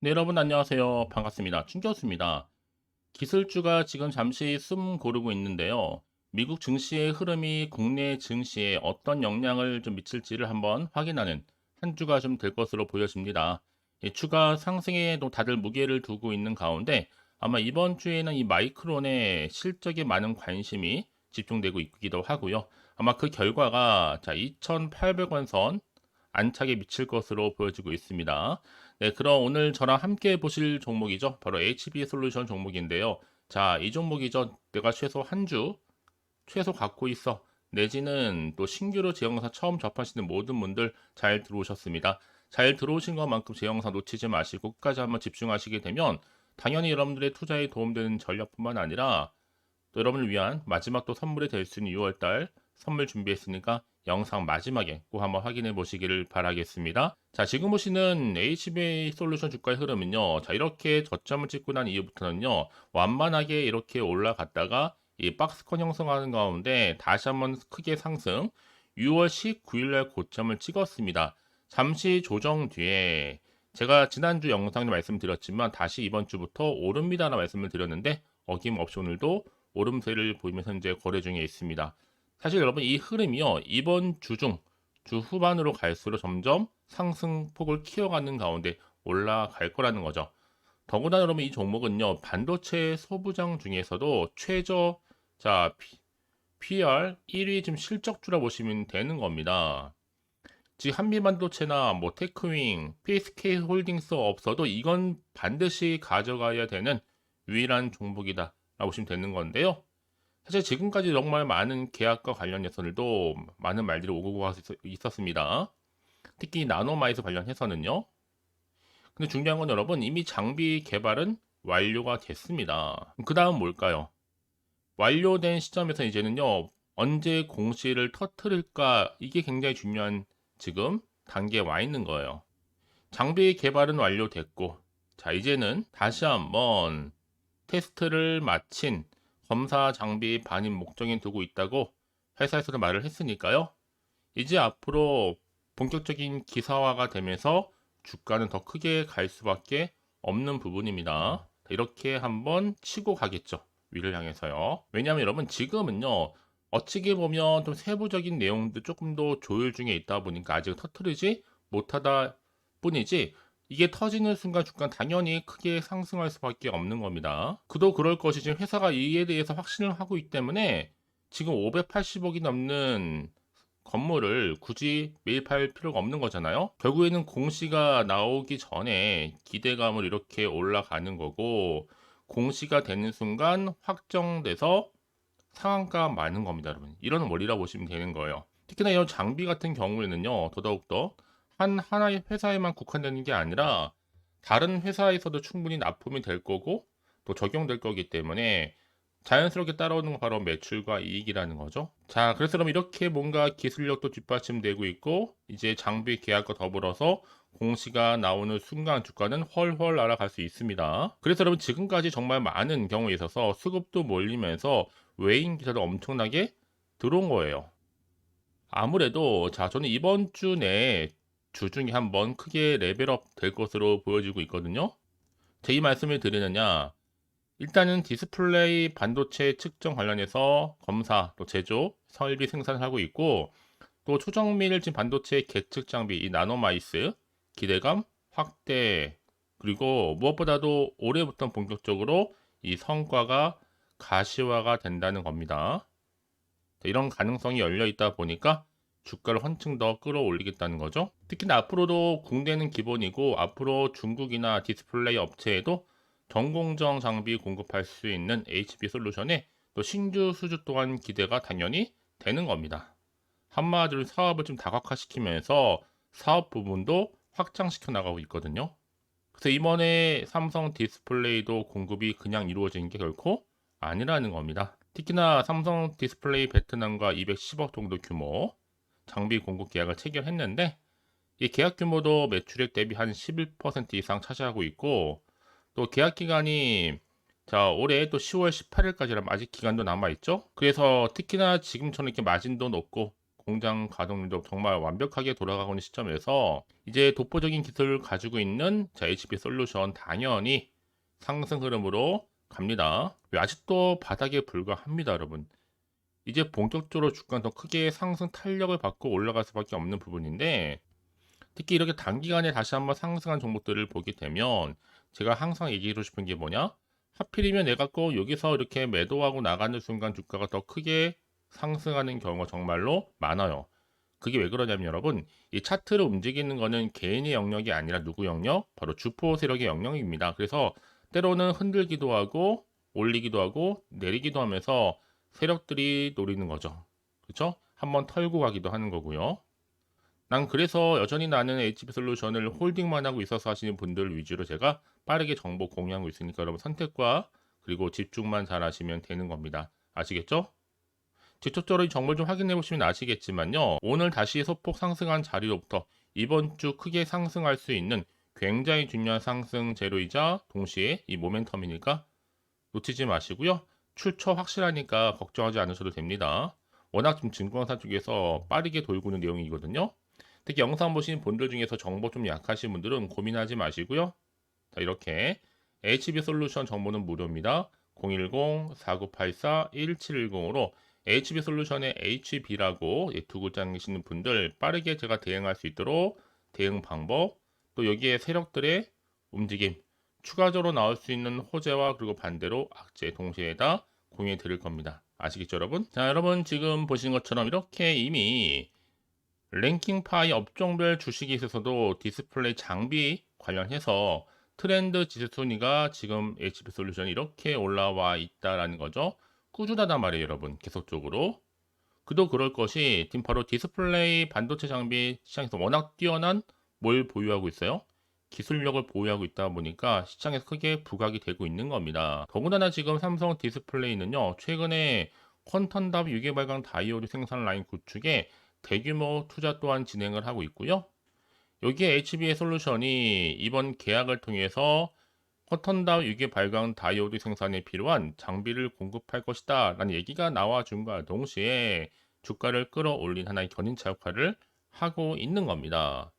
네, 여러분 안녕하세요. 반갑습니다. 충교수입니다. 기술주가 지금 잠시 숨 고르고 있는데요. 미국 증시의 흐름이 국내 증시에 어떤 영향을 좀 미칠지를 한번 확인하는 한 주가 좀 될 것으로 보여집니다. 이 주가 상승에도 다들 무게를 두고 있는 가운데 아마 이번 주에는 이 마이크론의 실적에 많은 관심이 집중되고 있기도 하고요. 아마 그 결과가 자 2,800원 선 안착에 미칠 것으로 보여지고 있습니다. 네, 그럼 오늘 저랑 함께 보실 종목이죠. 바로 HB 솔루션 종목인데요. 자, 이 종목이죠. 내가 최소 한 주 최소 갖고 있어. 내지는 또 신규로 제 영상 처음 접하시는 모든 분들 잘 들어오셨습니다. 잘 들어오신 것만큼 제 영상 놓치지 마시고 끝까지 한번 집중하시게 되면 당연히 여러분들의 투자에 도움되는 전략뿐만 아니라 또 여러분을 위한 마지막 또 선물이 될 수 있는 6월달 선물 준비했으니까 영상 마지막에 꼭 한번 확인해 보시기를 바라겠습니다. 자, 지금 보시는 HBA 솔루션 주가의 흐름은요. 자, 이렇게 저점을 찍고 난 이후부터는요. 완만하게 이렇게 올라갔다가 이 박스권 형성하는 가운데 다시 한번 크게 상승 6월 19일 날 고점을 찍었습니다. 잠시 조정 뒤에 제가 지난주 영상에 말씀드렸지만 다시 이번 주부터 오릅니다라는 말씀을 드렸는데 어김없이 오늘도 오름세를 보이면서 현재 거래 중에 있습니다. 사실 여러분 이 흐름이요 이번 주 중 주 후반으로 갈수록 점점 상승폭을 키워가는 가운데 올라갈 거라는 거죠. 더구나 여러분 이 종목은요 반도체 소부장 중에서도 최저 자 PR 1위 지금 실적주라 보시면 되는 겁니다. 지금 한미반도체나 뭐 테크윙, PSK 홀딩스 없어도 이건 반드시 가져가야 되는 유일한 종목이다 라고 보시면 되는 건데요. 사실 지금까지 정말 많은 계약과 관련해서도 많은 말들이 오고 가서 있었습니다. 특히 나노마이스 관련해서는요. 근데 중요한 건 여러분 이미 장비 개발은 완료가 됐습니다. 그 다음 뭘까요? 완료된 시점에서 이제는요 언제 공시를 터트릴까 이게 굉장히 중요한 지금 단계에 와 있는 거예요. 장비 개발은 완료됐고 자 이제는 다시 한번 테스트를 마친 검사 장비 반입 목적에 두고 있다고 회사에서도 말을 했으니까요. 이제 앞으로 본격적인 기사화가 되면서 주가는 더 크게 갈 수밖에 없는 부분입니다. 이렇게 한번 치고 가겠죠. 위를 향해서요. 왜냐하면 여러분 지금은요. 어찌게 보면 좀 세부적인 내용도 조금 더 조율 중에 있다 보니까 아직 터트리지 못하다 뿐이지 이게 터지는 순간 주가 당연히 크게 상승할 수밖에 없는 겁니다. 그도 그럴 것이지 회사가 이에 대해서 확신을 하고 있기 때문에 지금 580억이 넘는 건물을 굳이 매입할 필요가 없는 거잖아요. 결국에는 공시가 나오기 전에 기대감을 이렇게 올라가는 거고 공시가 되는 순간 확정돼서 상한가 많은 겁니다, 여러분. 이런 원리라 보시면 되는 거예요. 특히나 이런 장비 같은 경우에는요, 더더욱더 한 하나의 회사에만 국한되는 게 아니라 다른 회사에서도 충분히 납품이 될 거고 또 적용될 거기 때문에 자연스럽게 따라오는 건 바로 매출과 이익이라는 거죠. 자, 그래서 그럼 이렇게 뭔가 기술력도 뒷받침되고 있고 이제 장비 계약과 더불어서 공시가 나오는 순간 주가는 헐헐 날아갈 수 있습니다. 그래서 여러분 지금까지 정말 많은 경우에 있어서 수급도 몰리면서 외인 기사도 엄청나게 들어온 거예요. 아무래도 자 저는 이번 주 내에 주 중에 한 번 크게 레벨업 될 것으로 보여지고 있거든요. 제 이 말씀을 드리느냐 일단은 디스플레이 반도체 측정 관련해서 검사, 또 제조, 설비 생산을 하고 있고 또 초정밀 진 반도체 계측 장비 이 나노마이스 기대감 확대 그리고 무엇보다도 올해부터 본격적으로 이 성과가 가시화가 된다는 겁니다. 이런 가능성이 열려 있다 보니까 주가를 한층 더 끌어올리겠다는 거죠. 특히나 앞으로도 국내는 기본이고 앞으로 중국이나 디스플레이 업체에도 전공정 장비 공급할 수 있는 HB 솔루션에 또 신규 수주 또한 기대가 당연히 되는 겁니다. 한마디로 사업을 좀 다각화시키면서 사업 부분도 확장시켜 나가고 있거든요. 그래서 이번에 삼성 디스플레이도 공급이 그냥 이루어진 게 결코 아니라는 겁니다. 특히나 삼성 디스플레이 베트남과 210억 정도 규모 장비 공급 계약을 체결했는데 이 계약 규모도 매출액 대비 한 11% 이상 차지하고 있고 또 계약 기간이 자 올해 또 10월 18일까지라 아직 기간도 남아 있죠. 그래서 특히나 지금처럼 이렇게 마진도 높고 공장 가동률도 정말 완벽하게 돌아가고 있는 시점에서 이제 독보적인 기술을 가지고 있는 자, HP 솔루션 당연히 상승 흐름으로 갑니다. 왜 아직도 바닥에 불과합니다, 여러분. 이제 본격적으로 주가는 더 크게 상승 탄력을 받고 올라갈 수밖에 없는 부분인데 특히 이렇게 단기간에 다시 한번 상승한 종목들을 보게 되면 제가 항상 얘기하고 싶은 게 뭐냐? 하필이면 내가 꼭 여기서 이렇게 매도하고 나가는 순간 주가가 더 크게 상승하는 경우가 정말로 많아요. 그게 왜 그러냐면 여러분, 이 차트를 움직이는 거는 개인의 영역이 아니라 누구 영역? 바로 주포 세력의 영역입니다. 그래서 때로는 흔들기도 하고 올리기도 하고 내리기도 하면서 세력들이 노리는 거죠. 그렇죠? 한번 털고 가기도 하는 거고요. 난 그래서 여전히 나는 HP 솔루션을 홀딩만 하고 있어서 하시는 분들 위주로 제가 빠르게 정보 공유하고 있으니까 여러분 선택과 그리고 집중만 잘 하시면 되는 겁니다. 아시겠죠? 직접적으로 이 정보를 좀 확인해 보시면 아시겠지만요. 오늘 다시 소폭 상승한 자리로부터 이번 주 크게 상승할 수 있는 굉장히 중요한 상승 재료이자 동시에 이 모멘텀이니까 놓치지 마시고요. 출처 확실하니까 걱정하지 않으셔도 됩니다. 워낙 지금 증권사 쪽에서 빠르게 돌고 있는 내용이거든요. 특히 영상 보신 분들 중에서 정보 좀 약하신 분들은 고민하지 마시고요. 자, 이렇게 HB 솔루션 정보는 무료입니다. 010-4984-1710으로 HB 솔루션의 HB라고 두 글자 계시는 분들 빠르게 제가 대응할 수 있도록 대응 방법, 또 여기에 세력들의 움직임, 추가적으로 나올 수 있는 호재와 그리고 반대로 악재 동시에 다 공유해 드릴 겁니다. 아시겠죠, 여러분? 자, 여러분 지금 보시는 것처럼 이렇게 이미 랭킹 파이 업종별 주식에 있어서도 디스플레이 장비 관련해서 트렌드 지수 순위가 지금 HP 솔루션이 이렇게 올라와 있다라는 거죠. 꾸준하단 말이에요, 여러분. 계속적으로. 그도 그럴 것이 지금 바로 디스플레이 반도체 장비 시장에서 워낙 뛰어난 뭘 보유하고 있어요? 기술력을 보유하고 있다 보니까 시장에서 크게 부각이 되고 있는 겁니다. 더군다나 지금 삼성 디스플레이는요, 최근에 퀀텀 답 유계 발광 다이오드 생산 라인 구축에 대규모 투자 또한 진행을 하고 있고요. 여기에 HB의 솔루션이 이번 계약을 통해서 쿼턴다 유계 발광 다이오드 생산에 필요한 장비를 공급할 것이다 라는 얘기가 나와준과 동시에 주가를 끌어올린 하나의 견인차 역할을 하고 있는 겁니다.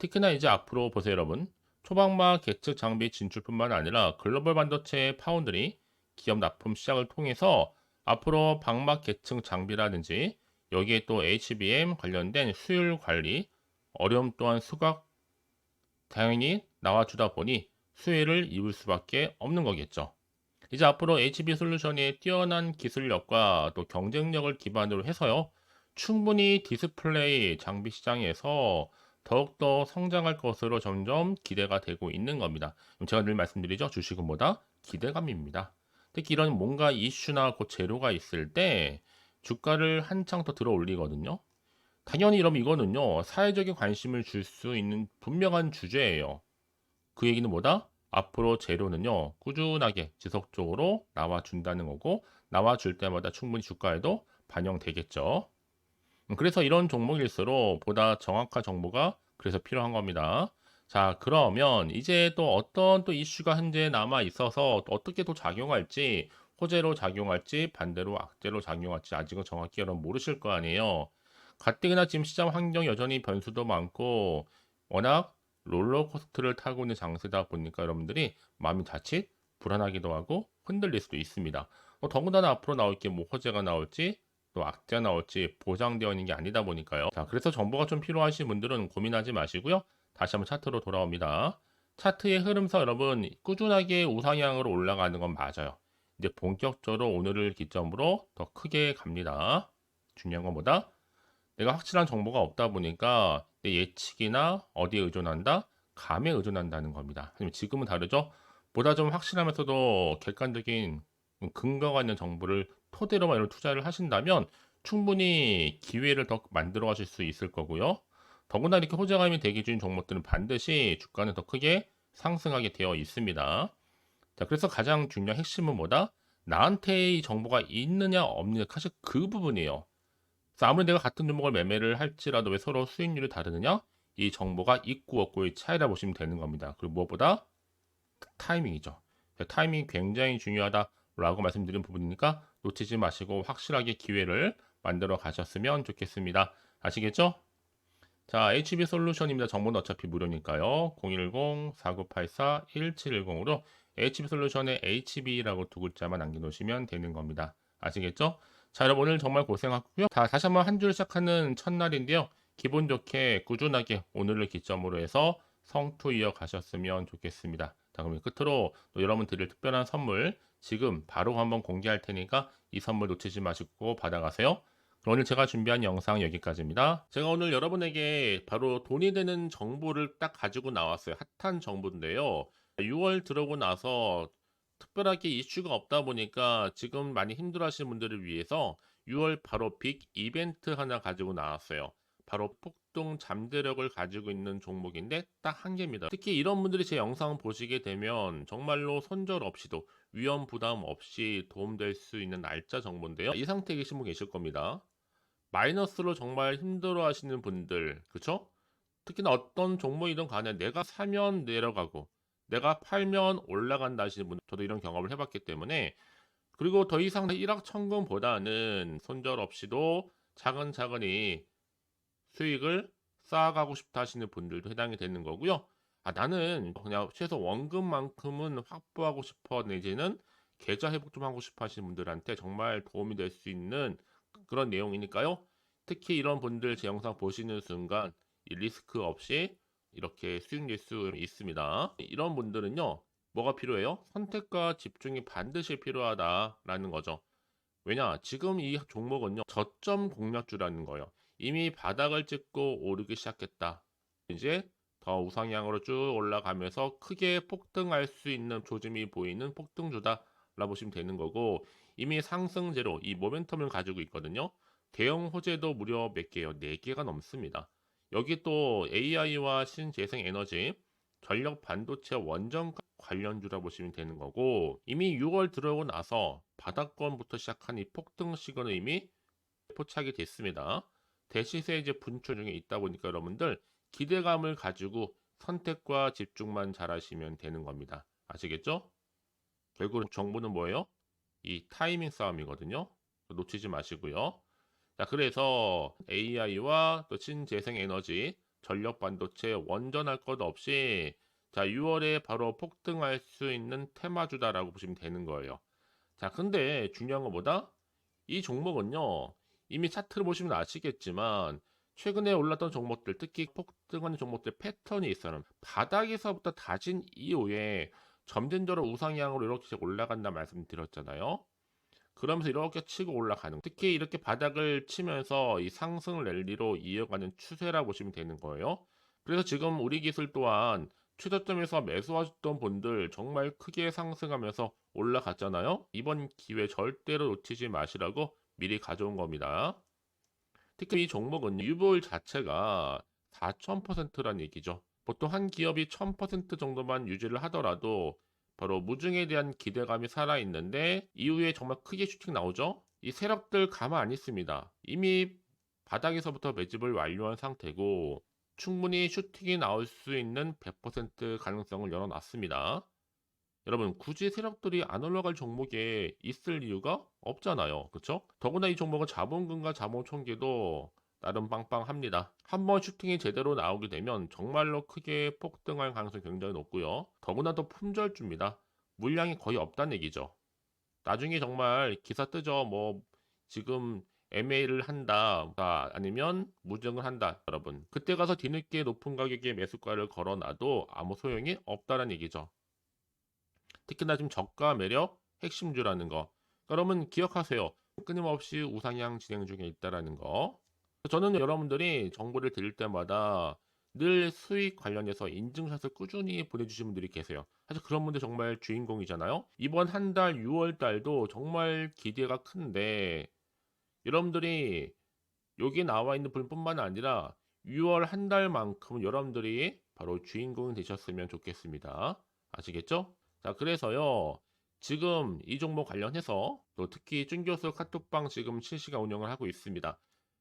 특히나 이제 앞으로 보세요 여러분 초방막 계측 장비 진출뿐만 아니라 글로벌 반도체 파운드리 기업 납품 시작을 통해서 앞으로 방막 계층 장비라든지 여기에 또 HBM 관련된 수율 관리 어려움 또한 수각 당연히 나와주다 보니 수혜를 입을 수밖에 없는 거겠죠. 이제 앞으로 HB 솔루션의 뛰어난 기술력과 또 경쟁력을 기반으로 해서요. 충분히 디스플레이 장비 시장에서 더욱더 성장할 것으로 점점 기대가 되고 있는 겁니다. 제가 늘 말씀드리죠. 주식은 뭐다? 기대감입니다. 특히 이런 뭔가 이슈나 그 재료가 있을 때 주가를 한창 더 들어 올리거든요. 당연히 이러면 이거는요, 사회적인 관심을 줄 수 있는 분명한 주제예요. 그 얘기는 뭐다? 앞으로 재료는요, 꾸준하게 지속적으로 나와준다는 거고, 나와줄 때마다 충분히 주가에도 반영되겠죠. 음, 그래서 이런 종목일수록 보다 정확한 정보가 그래서 필요한 겁니다. 자, 그러면 이제 또 어떤 또 이슈가 현재 남아 있어서 어떻게 또 작용할지 호재로 작용할지 반대로 악재로 작용할지 아직은 정확히 여러분 모르실 거 아니에요. 가뜩이나 지금 시장 환경 여전히 변수도 많고 워낙 롤러코스터를 타고 있는 장세다 보니까 여러분들이 마음이 자칫 불안하기도 하고 흔들릴 수도 있습니다. 뭐 더군다나 앞으로 나올 게 뭐 호재가 나올지 또 악재가 나올지 보장되어 있는 게 아니다 보니까요. 자, 그래서 정보가 좀 필요하신 분들은 고민하지 마시고요. 다시 한번 차트로 돌아옵니다. 차트의 흐름상 여러분 꾸준하게 우상향으로 올라가는 건 맞아요. 이제 본격적으로 오늘을 기점으로 더 크게 갑니다. 중요한 건 뭐다? 내가 확실한 정보가 없다 보니까 내 예측이나 어디에 의존한다? 감에 의존한다는 겁니다. 지금은 다르죠? 보다 좀 확실하면서도 객관적인 근거가 있는 정보를 토대로만 이런 투자를 하신다면 충분히 기회를 더 만들어 가실 수 있을 거고요. 더구나 이렇게 호재감이 대기 중인 종목들은 반드시 주가는 더 크게 상승하게 되어 있습니다. 자, 그래서 가장 중요한 핵심은 뭐다? 나한테 이 정보가 있느냐 없느냐 사실 그 부분이에요. 아무리 내가 같은 종목을 매매를 할지라도 왜 서로 수익률이 다르느냐? 이 정보가 있고 없고의 차이라 보시면 되는 겁니다. 그리고 무엇보다 타이밍이죠. 타이밍이 굉장히 중요하다라고 말씀드린 부분이니까 놓치지 마시고 확실하게 기회를 만들어 가셨으면 좋겠습니다. 아시겠죠? 자, HB 솔루션입니다. 정보는 어차피 무료니까요. 010-4984-1710으로 HB 솔루션에 HB라고 두 글자만 남겨놓으시면 되는 겁니다. 아시겠죠? 자, 여러분 오늘 정말 고생하고요. 자, 다시 한번 한 줄 시작하는 첫날인데요. 기분 좋게 꾸준하게 오늘을 기점으로 해서 성투 이어가셨으면 좋겠습니다. 자, 그럼 끝으로 또 여러분 드릴 특별한 선물 지금 바로 한번 공개할 테니까 이 선물 놓치지 마시고 받아가세요. 오늘 제가 준비한 영상 여기까지입니다. 제가 오늘 여러분에게 바로 돈이 되는 정보를 딱 가지고 나왔어요. 핫한 정보인데요. 6월 들어오고 나서 특별하게 이슈가 없다 보니까 지금 많이 힘들어하시는 분들을 위해서 6월 바로 빅 이벤트 하나 가지고 나왔어요. 바로 폭등 잠재력을 가지고 있는 종목인데 딱 한 개입니다. 특히 이런 분들이 제 영상 보시게 되면 정말로 손절 없이도 위험 부담 없이 도움될 수 있는 날짜 정보인데요. 이 상태에 계신 분 계실 겁니다. 마이너스로 정말 힘들어 하시는 분들, 그쵸? 특히나 어떤 종목이든 간에 내가 사면 내려가고 내가 팔면 올라간다 하시는 분, 저도 이런 경험을 해봤기 때문에 그리고 더 이상 일확천금보다는 손절 없이도 차근차근히 수익을 쌓아가고 싶다 하시는 분들도 해당이 되는 거고요. 아, 나는 그냥 최소 원금만큼은 확보하고 싶어 내지는 계좌 회복 좀 하고 싶어 하시는 분들한테 정말 도움이 될 수 있는 그런 내용이니까요. 특히 이런 분들 제 영상 보시는 순간 이 리스크 없이 이렇게 수익 낼수 있습니다. 이런 분들은요. 뭐가 필요해요? 선택과 집중이 반드시 필요하다라는 거죠. 왜냐? 지금 이 종목은요. 저점 공략주라는 거예요. 이미 바닥을 찍고 오르기 시작했다. 이제 더 우상향으로 쭉 올라가면서 크게 폭등할 수 있는 조짐이 보이는 폭등주다. 라 보시면 되는 거고 이미 상승제로 이 모멘텀을 가지고 있거든요. 대형 호재도 무려 몇 개요? 4개가 넘습니다. 여기 또 AI와 신재생 에너지, 전력 반도체 원전 관련주라 보시면 되는 거고 이미 6월 들어오고 나서 바닥권부터 시작한 이 폭등 시그널 이미 포착이 됐습니다. 대시세 이제 분출 중에 있다 보니까 여러분들 기대감을 가지고 선택과 집중만 잘하시면 되는 겁니다. 아시겠죠? 결국은 정보는 뭐예요? 이 타이밍 싸움이거든요. 놓치지 마시고요. 자, 그래서 AI와 또 신재생 에너지, 전력 반도체 원전할 것 없이 자, 6월에 바로 폭등할 수 있는 테마주다라고 보시면 되는 거예요. 자, 근데 중요한 것보다 이 종목은요. 이미 차트를 보시면 아시겠지만 최근에 올랐던 종목들, 특히 폭등하는 종목들 패턴이 있어요. 바닥에서부터 다진 이후에 점진적으로 우상향으로 이렇게 올라간다 말씀드렸잖아요. 그러면서 이렇게 치고 올라가는 특히 이렇게 바닥을 치면서 이 상승 랠리로 이어가는 추세라 보시면 되는 거예요. 그래서 지금 우리 기술 또한 최저점에서 매수하셨던 분들 정말 크게 상승하면서 올라갔잖아요. 이번 기회 절대로 놓치지 마시라고 미리 가져온 겁니다. 특히 이 종목은 유보율 자체가 4,000%라는 얘기죠. 보통 한 기업이 1000% 정도만 유지를 하더라도 바로 무중에 대한 기대감이 살아있는데 이후에 정말 크게 슈팅 나오죠. 이 세력들 가만 안 있습니다. 이미 바닥에서부터 매집을 완료한 상태고 충분히 슈팅이 나올 수 있는 100% 가능성을 열어놨습니다. 여러분 굳이 세력들이 안 올라갈 종목에 있을 이유가 없잖아요. 그렇죠? 더구나 이 종목은 자본금과 자본 총계도 나름 빵빵합니다. 한번 슈팅이 제대로 나오게 되면 정말로 크게 폭등할 가능성이 굉장히 높고요. 더구나 더 품절주입니다. 물량이 거의 없다는 얘기죠. 나중에 정말 기사 뜨죠. 뭐 지금 MA를 한다 아니면 무증을 한다 여러분 그때 가서 뒤늦게 높은 가격에 매수가를 걸어놔도 아무 소용이 없다는 얘기죠 특히나 지금 저가 매력 핵심주라는 거 여러분 기억하세요 끊임없이 우상향 진행 중에 있다라는 거 저는 여러분들이 정보를 드릴 때마다 늘 수익 관련해서 인증샷을 꾸준히 보내주시는 분들이 계세요. 사실 그런 분들 정말 주인공이잖아요. 이번 한 달 6월 달도 정말 기대가 큰데 여러분들이 여기 나와 있는 분뿐만 아니라 6월 한 달만큼 여러분들이 바로 주인공이 되셨으면 좋겠습니다. 아시겠죠? 자, 그래서요. 지금 이 종목 관련해서 또 특히 준 교수 카톡방 지금 실시간 운영을 하고 있습니다.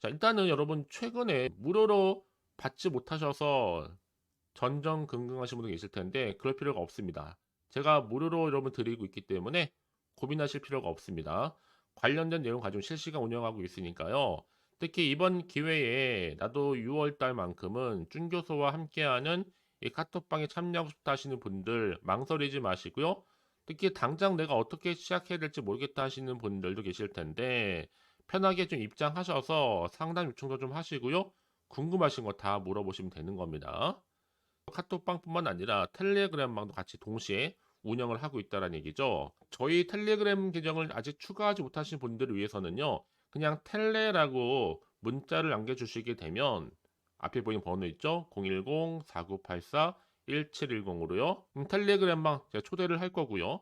자, 일단은 여러분 최근에 무료로 받지 못하셔서 전전긍긍하신 분들 계실 텐데 그럴 필요가 없습니다. 제가 무료로 여러분 드리고 있기 때문에 고민하실 필요가 없습니다. 관련된 내용 가지고 실시간 운영하고 있으니까요. 특히 이번 기회에 나도 6월 달만큼은 준 교수와 함께하는 이 카톡방에 참여하고 싶다 하시는 분들 망설이지 마시고요. 특히 당장 내가 어떻게 시작해야 될지 모르겠다 하시는 분들도 계실 텐데 편하게 좀 입장하셔서 상담 요청도 좀 하시고요. 궁금하신 거 다 물어보시면 되는 겁니다. 카톡방뿐만 아니라 텔레그램방도 같이 동시에 운영을 하고 있다는 얘기죠. 저희 텔레그램 계정을 아직 추가하지 못하신 분들을 위해서는요. 그냥 텔레라고 문자를 남겨주시게 되면 앞에 보이는 번호 있죠? 010-4984-1710으로요. 음, 텔레그램방 제가 초대를 할 거고요.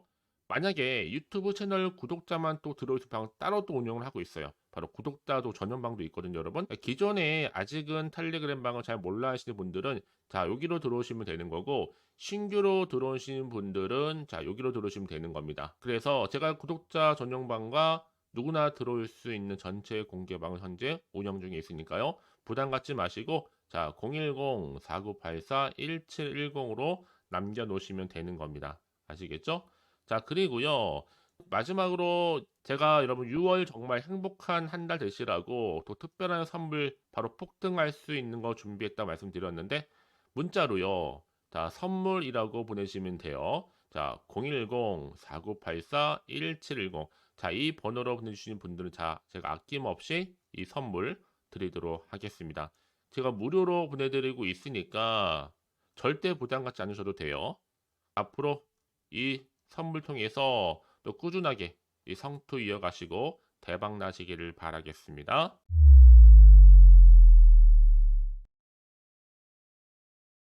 만약에 유튜브 채널 구독자만 또 들어오실 방 따로 또 운영을 하고 있어요. 바로 구독자도 전용방도 있거든요, 여러분. 기존에 아직은 텔레그램 방을 잘 몰라 하시는 분들은 자, 여기로 들어오시면 되는 거고 신규로 들어오시는 분들은 자, 여기로 들어오시면 되는 겁니다. 그래서 제가 구독자 전용방과 누구나 들어올 수 있는 전체 공개방을 현재 운영 중에 있으니까요. 부담 갖지 마시고 자, 010-4984-1710으로 남겨 놓으시면 되는 겁니다. 아시겠죠? 자, 그리고요. 마지막으로 제가 여러분 6월 정말 행복한 한 달 되시라고 또 특별한 선물 바로 폭등할 수 있는 거 준비했다 말씀드렸는데 문자로요. 자, 선물이라고 보내시면 돼요. 자, 010-4984-1710. 자, 이 번호로 보내주시는 분들은 자, 제가 아낌없이 이 선물 드리도록 하겠습니다. 제가 무료로 보내드리고 있으니까 절대 부담 갖지 않으셔도 돼요. 앞으로 이 선물 통해서 또 꾸준하게 이 성투 이어가시고 대박 나시기를 바라겠습니다.